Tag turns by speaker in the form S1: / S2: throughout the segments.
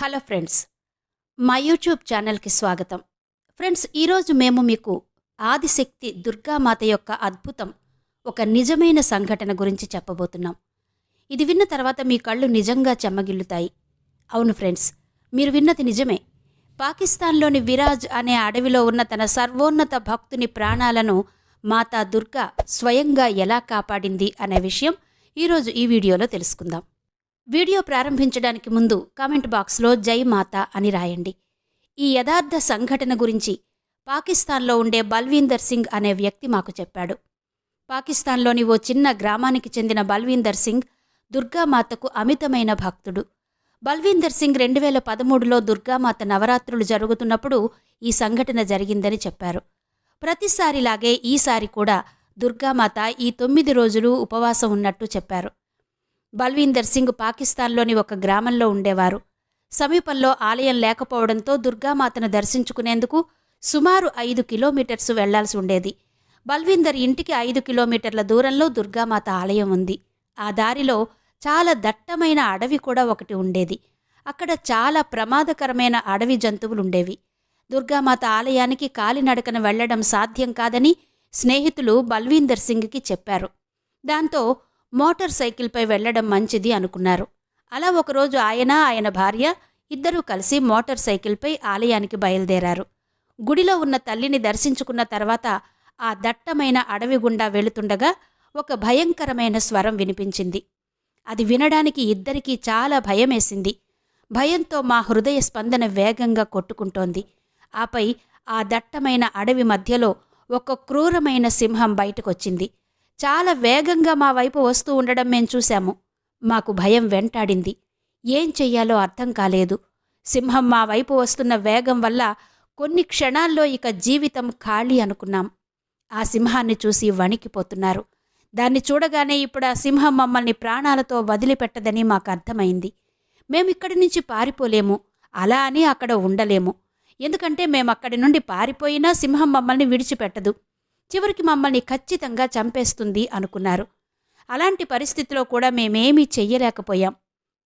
S1: Hello friends మా YouTube ఛానల్కి స్వాగతం. ఫ్రెండ్స్ ఈరోజు మేము మీకు ఆదిశక్తి దుర్గామాత యొక్క అద్భుతం ఒక నిజమైన సంఘటన గురించి చెప్పబోతున్నాం. ఇది విన్న తర్వాత మీ కళ్ళు నిజంగా చెమ్మగిల్లుతాయి. అవును ఫ్రెండ్స్ మీరు విన్నది నిజమే. పాకిస్తాన్లోని విరాజ్ అనే అడవిలో ఉన్న తన సర్వోన్నత భక్తుని ప్రాణాలను మాతా దుర్గా స్వయంగా ఎలా కాపాడింది అనే విషయం ఈరోజు ఈ వీడియోలో తెలుసుకుందాం. వీడియో ప్రారంభించడానికి ముందు కామెంట్ బాక్స్లో జై మాత అని రాయండి. ఈ యథార్థ సంఘటన గురించి పాకిస్తాన్లో ఉండే బల్వీందర్ సింగ్ అనే వ్యక్తి మాకు చెప్పాడు. పాకిస్తాన్లోని ఓ చిన్న గ్రామానికి చెందిన బల్వీందర్ సింగ్ దుర్గామాతకు అమితమైన భక్తుడు. బల్వీందర్ సింగ్ రెండు వేల పదమూడులో దుర్గామాత నవరాత్రులు జరుగుతున్నప్పుడు ఈ సంఘటన జరిగిందని చెప్పారు. ప్రతిసారిలాగే ఈసారి కూడా దుర్గామాత ఈ తొమ్మిది రోజులు ఉపవాసం ఉన్నట్టు చెప్పారు. బల్వీందర్ సింగ్ పాకిస్తాన్లోని ఒక గ్రామంలో ఉండేవారు. సమీపంలో ఆలయం లేకపోవడంతో దుర్గామాతను దర్శించుకునేందుకు సుమారు ఐదు కిలోమీటర్స్ వెళ్ళాల్సి ఉండేది. బల్వీందర్ ఇంటికి ఐదు కిలోమీటర్ల దూరంలో దుర్గామాత ఆలయం ఉంది. ఆ దారిలో చాలా దట్టమైన అడవి కూడా ఒకటి ఉండేది. అక్కడ చాలా ప్రమాదకరమైన అడవి జంతువులుండేవి దుర్గామాత ఆలయానికి కాలినడకన వెళ్ళడం సాధ్యం కాదని స్నేహితులు బల్వీందర్ సింగ్కి చెప్పారు. దాంతో మోటార్ సైకిల్పై వెళ్ళడం మంచిది అనుకున్నారు. అలా ఒకరోజు ఆయన ఆయన భార్య ఇద్దరూ కలిసి మోటార్ సైకిల్పై ఆలయానికి బయలుదేరారు. గుడిలో ఉన్న తల్లిని దర్శించుకున్న తర్వాత ఆ దట్టమైన అడవి గుండా వెళుతుండగా ఒక భయంకరమైన స్వరం వినిపించింది. అది వినడానికి ఇద్దరికీ చాలా భయమేసింది. భయంతో మా హృదయ స్పందన వేగంగా కొట్టుకుంటోంది. ఆపై ఆ దట్టమైన అడవి మధ్యలో ఒక క్రూరమైన సింహం బయటకొచ్చింది. చాలా వేగంగా మా వైపు వస్తూ ఉండడం మేం చూశాము. మాకు భయం వెంటాడింది. ఏం చెయ్యాలో అర్థం కాలేదు. సింహం మా వైపు వస్తున్న వేగం వల్ల కొన్ని క్షణాల్లో ఇక జీవితం ఖాళీ అనుకున్నాం. ఆ సింహాన్ని చూసి వణికిపోతున్నారు. దాన్ని చూడగానే ఇప్పుడు ఆ సింహం మమ్మల్ని ప్రాణాలతో వదిలిపెట్టదని మాకు అర్థమైంది. మేమిక్కడి నుంచి పారిపోలేము. అలా అని అక్కడ ఉండలేము. ఎందుకంటే మేమక్కడి నుండి పారిపోయినా సింహం మమ్మల్ని విడిచిపెట్టదు. చివరికి మమ్మల్ని ఖచ్చితంగా చంపేస్తుంది అనుకున్నారు. అలాంటి పరిస్థితిలో కూడా మేమేమీ చెయ్యలేకపోయాం.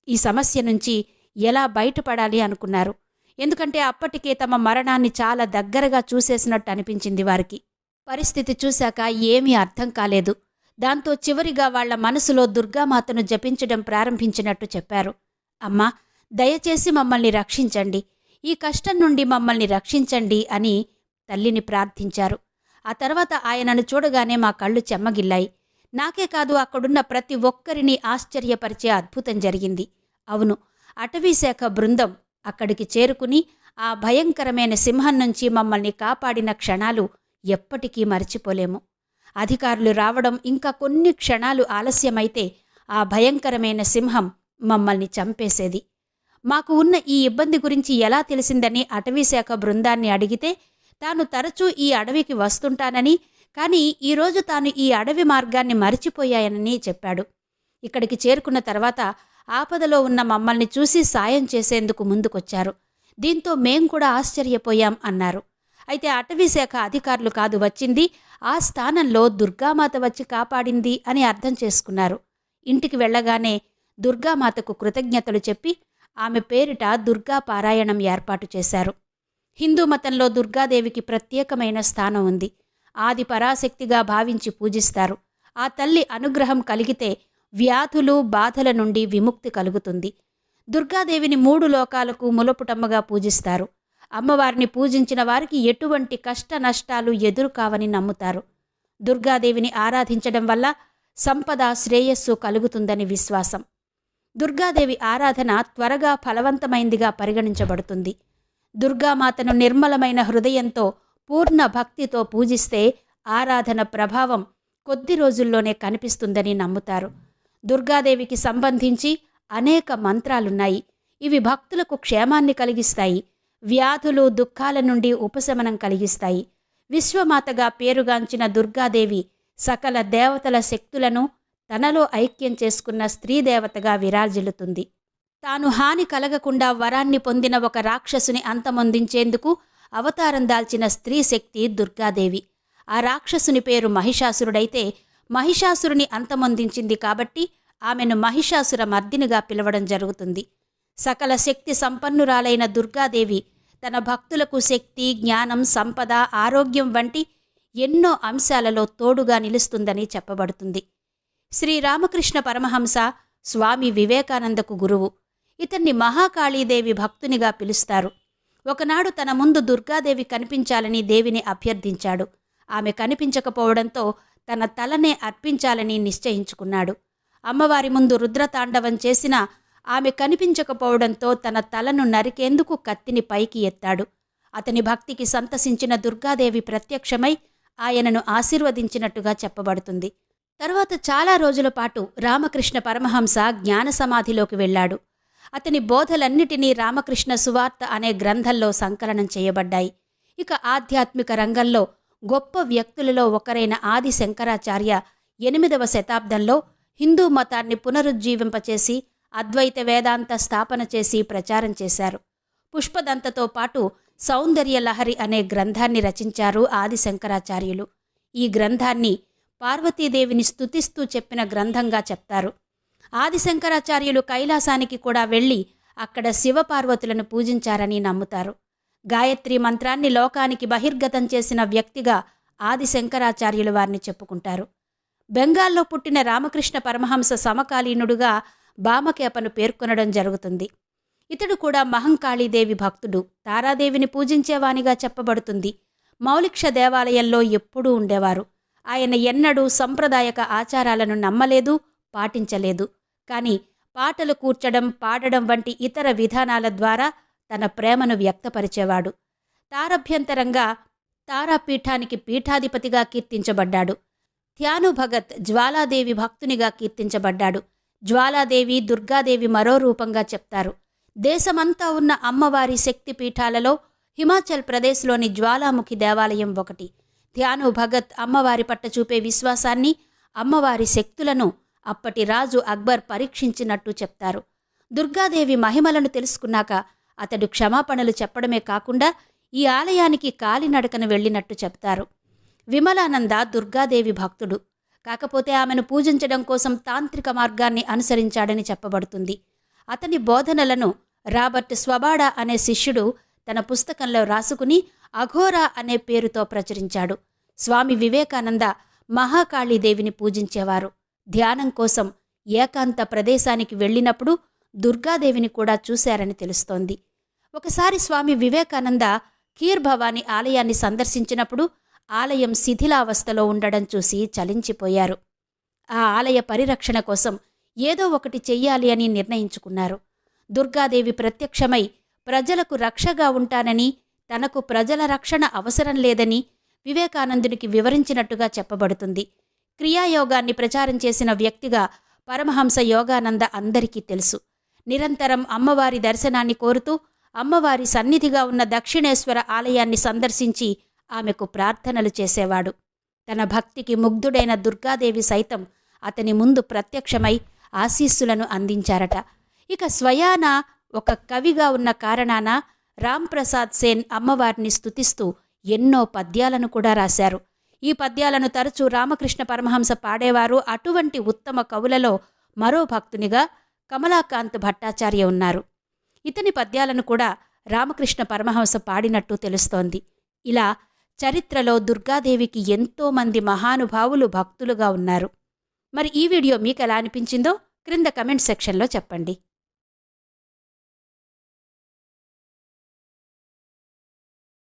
S1: ఈ సమస్య నుంచి ఎలా బయటపడాలి అనుకున్నారు. ఎందుకంటే అప్పటికే తమ మరణాన్ని చాలా దగ్గరగా చూసేసినట్టు అనిపించింది వారికి. పరిస్థితి చూశాక ఏమీ అర్థం కాలేదు. దాంతో చివరిగా వాళ్ళ మనసులో దుర్గామాతను జపించడం ప్రారంభించినట్టు చెప్పారు. అమ్మా దయచేసి మమ్మల్ని రక్షించండి. ఈ కష్టం నుండి మమ్మల్ని రక్షించండి అని తల్లిని ప్రార్థించారు. ఆ తర్వాత ఆయనను చూడగానే మా కళ్ళు చెమ్మగిల్లాయి. నాకే కాదు అక్కడున్న ప్రతి ఒక్కరిని ఆశ్చర్యపరిచే అద్భుతం జరిగింది. అవును అటవీశాఖ బృందం అక్కడికి చేరుకుని ఆ భయంకరమైన సింహం నుంచి మమ్మల్ని కాపాడిన క్షణాలు ఎప్పటికీ మర్చిపోలేము. అధికారులు రావడం ఇంకా కొన్ని క్షణాలు ఆలస్యమైతే ఆ భయంకరమైన సింహం మమ్మల్ని చంపేసేది. మాకు ఉన్న ఈ ఇబ్బంది గురించి ఎలా తెలిసిందని అటవీశాఖ బృందాన్ని అడిగితే తాను తరచూ ఈ అడవికి వస్తుంటానని కానీ ఈరోజు తాను ఈ అడవి మార్గాన్ని మరిచిపోయాయనని చెప్పాడు. ఇక్కడికి చేరుకున్న తర్వాత ఆపదలో ఉన్న మమ్మల్ని చూసి సాయం చేసేందుకు ముందుకొచ్చారు. దీంతో మేం కూడా ఆశ్చర్యపోయాం అన్నారు. అయితే అటవీశాఖ అధికారులు కాదు వచ్చింది ఆ స్థానంలో దుర్గామాత వచ్చి కాపాడింది అని అర్థం చేసుకున్నారు. ఇంటికి వెళ్ళగానే దుర్గామాతకు కృతజ్ఞతలు చెప్పి ఆమె పేరిట దుర్గా పారాయణం ఏర్పాటు చేశారు. హిందూ మతంలో దుర్గాదేవికి ప్రత్యేకమైన స్థానం ఉంది. ఆది పరాశక్తిగా భావించి పూజిస్తారు. ఆ తల్లి అనుగ్రహం కలిగితే వ్యాధులు బాధల నుండి విముక్తి కలుగుతుంది. దుర్గాదేవిని మూడు లోకాలకు ములపుటమ్మగా పూజిస్తారు. అమ్మవారిని పూజించిన వారికి ఎటువంటి కష్ట నష్టాలు ఎదురుకావని నమ్ముతారు. దుర్గాదేవిని ఆరాధించడం వల్ల సంపద శ్రేయస్సు కలుగుతుందని విశ్వాసం. దుర్గాదేవి ఆరాధన త్వరగా ఫలవంతమైందిగా పరిగణించబడుతుంది. దుర్గామాతను నిర్మలమైన హృదయంతో పూర్ణ భక్తితో పూజిస్తే ఆరాధన ప్రభావం కొద్ది రోజుల్లోనే కనిపిస్తుందని నమ్ముతారు. దుర్గాదేవికి సంబంధించి అనేక మంత్రాలున్నాయి. ఇవి భక్తులకు క్షేమాన్ని కలిగిస్తాయి. వ్యాధులు దుఃఖాల నుండి ఉపశమనం కలిగిస్తాయి. విశ్వమాతగా పేరుగాంచిన దుర్గాదేవి సకల దేవతల శక్తులను తనలో ఐక్యం చేసుకున్న స్త్రీదేవతగా విరాజిల్లుతుంది. తాను హాని కలగకుండా వరాన్ని పొందిన ఒక రాక్షసుని అంతమొందించేందుకు అవతారం దాల్చిన స్త్రీ శక్తి దుర్గాదేవి. ఆ రాక్షసుని పేరు మహిషాసురుడైతే మహిషాసురుని అంతమొందించింది కాబట్టి ఆమెను మహిషాసుర మర్దినిగా పిలవడం జరుగుతుంది. సకల శక్తి సంపన్నురాలైన దుర్గాదేవి తన భక్తులకు శక్తి జ్ఞానం సంపద ఆరోగ్యం వంటి ఎన్నో అంశాలలో తోడుగా నిలుస్తుందని చెప్పబడుతుంది. శ్రీరామకృష్ణ పరమహంస స్వామి వివేకానందకు గురువు. ఇతన్ని మహాకాళీదేవి భక్తునిగా పిలుస్తారు. ఒకనాడు తన ముందు దుర్గాదేవి కనిపించాలని దేవిని అభ్యర్థించాడు. ఆమె కనిపించకపోవడంతో తన తలనే అర్పించాలని నిశ్చయించుకున్నాడు. అమ్మవారి ముందు రుద్రతాండవం చేసిన ఆమె కనిపించకపోవడంతో తన తలను నరికేందుకు కత్తిని పైకి ఎత్తాడు. అతని భక్తికి సంతసించిన దుర్గాదేవి ప్రత్యక్షమై ఆయనను ఆశీర్వదించినట్టుగా చెప్పబడుతుంది. తరువాత చాలా రోజుల పాటు రామకృష్ణ పరమహంస జ్ఞాన సమాధిలోకి వెళ్ళాడు. అతని బోధలన్నిటినీ రామకృష్ణ సువార్త అనే గ్రంథంలో సంకలనం చేయబడ్డాయి. ఇక ఆధ్యాత్మిక రంగంలో గొప్ప వ్యక్తులలో ఒకరైన ఆది శంకరాచార్య ఎనిమిదవ శతాబ్దంలో హిందూ మతాన్ని పునరుజ్జీవింపచేసి అద్వైత వేదాంత స్థాపన చేసి ప్రచారం చేశారు. పుష్పదంతతో పాటు సౌందర్య లహరి అనే గ్రంథాన్ని రచించారు ఆది శంకరాచార్యులు ఈ గ్రంథాన్ని పార్వతీదేవిని స్తుతిస్తూ చెప్పిన గ్రంథంగా చెప్తారు. ఆది శంకరాచార్యులు కైలాసానికి కూడా వెళ్ళి అక్కడ శివపార్వతులను పూజించారని నమ్ముతారు. గాయత్రి మంత్రాన్ని లోకానికి బహిర్గతం చేసిన వ్యక్తిగా ఆది శంకరాచార్యులు వారిని చెప్పుకుంటారు. బెంగాల్లో పుట్టిన రామకృష్ణ పరమహంస సమకాలీనుడుగా బామకేపను పేర్కొనడం జరుగుతుంది. ఇతడు కూడా మహంకాళీదేవి భక్తుడు. తారాదేవిని పూజించేవానిగా చెప్పబడుతుంది. మౌలిక్ష దేవాలయంలో ఎప్పుడూ ఉండేవారు. ఆయన ఎన్నడూ సంప్రదాయక ఆచారాలను నమ్మలేదు పాటించలేదు. కానీ పాటలు కూర్చడం పాడడం వంటి ఇతర విధానాల ద్వారా తన ప్రేమను వ్యక్తపరిచేవాడు. తారభ్యంతరంగా తారాపీఠానికి పీఠాధిపతిగా కీర్తించబడ్డాడు. ధ్యాను భగత్ జ్వాలాదేవి భక్తునిగా కీర్తించబడ్డాడు. జ్వాలాదేవి దుర్గాదేవి మరో రూపంగా చెప్తారు. దేశమంతా ఉన్న అమ్మవారి శక్తి పీఠాలలో హిమాచల్ ప్రదేశ్లోని జ్వాలాముఖి దేవాలయం ఒకటి. ధ్యాను భగత్ అమ్మవారి పట్ట చూపే విశ్వాసాన్ని అమ్మవారి శక్తులను అప్పటి రాజు అక్బర్ పరీక్షించినట్టు చెప్తారు. దుర్గాదేవి మహిమలను తెలుసుకున్నాక అతడు క్షమాపణలు చెప్పడమే కాకుండా ఈ ఆలయానికి కాలినడకన వెళ్ళినట్టు చెప్తారు. విమలానంద దుర్గాదేవి భక్తుడు. కాకపోతే ఆమెను పూజించడం కోసం తాంత్రిక మార్గాన్ని అనుసరించాడని చెప్పబడుతుంది. అతని బోధనలను రాబర్ట్ స్వబాడా అనే శిష్యుడు తన పుస్తకంలో రాసుకుని అఘోరా అనే పేరుతో ప్రచురించాడు. స్వామి వివేకానంద మహాకాళీదేవిని పూజించేవారు. ధ్యానం కోసం ఏకాంత ప్రదేశానికి వెళ్ళినప్పుడు దుర్గాదేవిని కూడా చూశారని తెలుస్తోంది. ఒకసారి స్వామి వివేకానంద కీర్ భవాని ఆలయాన్ని సందర్శించినప్పుడు ఆలయం శిథిలావస్థలో ఉండడం చూసి చలించిపోయారు. ఆ ఆలయ పరిరక్షణ కోసం ఏదో ఒకటి చెయ్యాలి అని నిర్ణయించుకున్నారు. దుర్గాదేవి ప్రత్యక్షమై ప్రజలకు రక్షగా ఉంటానని తనకు ప్రజల రక్షణ అవసరం లేదని వివేకానందునికి వివరించినట్టుగా చెప్పబడుతుంది. క్రియాయోగాన్ని ప్రచారం చేసిన వ్యక్తిగా పరమహంస యోగానంద అందరికీ తెలుసు. నిరంతరం అమ్మవారి దర్శనాన్ని కోరుతూ అమ్మవారి సన్నిధిగా ఉన్న దక్షిణేశ్వర ఆలయాన్ని సందర్శించి ఆమెకు ప్రార్థనలు చేసేవాడు. తన భక్తికి ముగ్ధుడైన దుర్గాదేవి సైతం అతని ముందు ప్రత్యక్షమై ఆశీస్సులను అందించారట. ఇక స్వయాన ఒక కవిగా ఉన్న కారణాన రాంప్రసాద్ సేన్ అమ్మవారిని స్తుతిస్తూ ఎన్నో పద్యాలను కూడా రాశారు. ఈ పద్యాలను తరచూ రామకృష్ణ పరమహంస పాడేవారు. అటువంటి ఉత్తమ కవులలో మరో భక్తునిగా కమలాకాంత్ భట్టాచార్య ఉన్నారు. ఇతని పద్యాలను కూడా రామకృష్ణ పరమహంస పాడినట్టు తెలుస్తోంది. ఇలా చరిత్రలో దుర్గాదేవికి ఎంతోమంది మహానుభావులు భక్తులుగా ఉన్నారు. మరి ఈ వీడియో మీకు ఎలా అనిపించిందో క్రింద కమెంట్ సెక్షన్లో చెప్పండి.